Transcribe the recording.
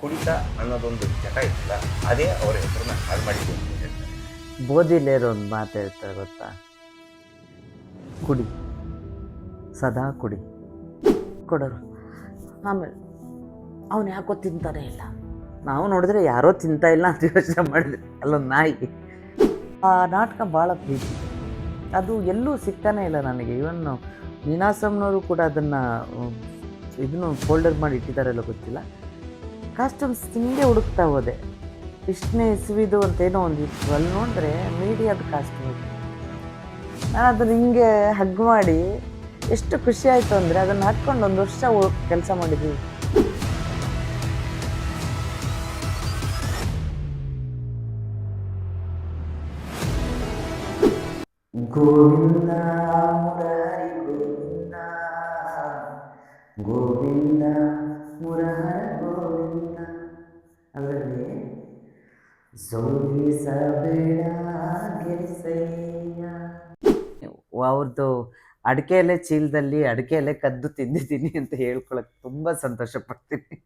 ಕುಡಿತ ಅನ್ನೋದೊಂದು ಚಟ ಇತ್ತಲ್ಲ ಅದೇ ಅವರ ಹೆಸರನ್ನ ಹಾಳು ಮಾಡಿದ್ದು ಅಂತ ಹೇಳ್ತಾರೆ. ಬೋಧಿಲೇರು ಒಂದು ಮಾತು ಹೇಳ್ತಾರೆ ಗೊತ್ತಾ? ಕುಡಿ. ಸದಾ ಕುಡಿ. ಕೊಡೋರು. ಆಮೇಲೆ ಅವನು ಯಾಕೋ ತಿಂತಾನೆ ಇಲ್ಲ. ನಾವು ನೋಡಿದ್ರೆ ಯಾರೋ ತಿಂತಾ ಇಲ್ಲ ಅಂತ ಯೋಚನೆ ಮಾಡಿದ್ರೆ ಅಲ್ಲೊಂದು ನಾಯಿ. ಆ ನಾಟಕ ಭಾಳ ಪ್ರೀತಿ. ಅದು ಎಲ್ಲೂ ಸಿಗ್ತಾನೆ ಇಲ್ಲ ನನಗೆ. ಇವನ್ ನೀನಾಸಮ್ನವರು ಕೂಡ ಅದನ್ನು ಇದನ್ನು ಫೋಲ್ಡರ್ ಮಾಡಿ ಇಟ್ಟಿದ್ದಾರೆಲ್ಲ ಗೊತ್ತಿಲ್ಲ. ಕಾಸ್ಟ್ಯೂಮ್ಸ್ ಹಿಂಗೆ ಹುಡುಕ್ತಾ ಹೋದೆ. ಇಷ್ಟನೇ ಇಸುವಿದು ಅಂತೇನೋ ಒಂದು ಇತ್ತು. ಅಲ್ಲಿ ನೋಡಿದ್ರೆ ಮೀಡಿಯಾದ ಕಾಸ್ಟ್ಯೂಮ್ ನಾನು ಅದನ್ನ ಹಿಂಗೆ ಹಗ್ ಮಾಡಿ ಎಷ್ಟು ಖುಷಿ ಆಯಿತು ಅಂದರೆ ಅದನ್ನು ಹಾಕ್ಕೊಂಡು ಒಂದು ವರ್ಷ ಕೆಲಸ ಮಾಡಿದ್ವಿ. ಗೋವಿಂದ ಮುರಹರಿ ಗೋವಿಂದ ಗೋವಿಂದ ಮುರಹರ ಗೆಲ್ಸಯ್ಯ ಅವ್ರದ್ದು ಅಡಿಕೆ ಎಲೆ ಚೀಲದಲ್ಲಿ ಅಡಿಕೆ ಕದ್ದು ತಿಂದಿದ್ದೀನಿ ಅಂತ ಹೇಳ್ಕೊಳಕ್ಕೆ ತುಂಬ ಸಂತೋಷ ಪಡ್ತೀನಿ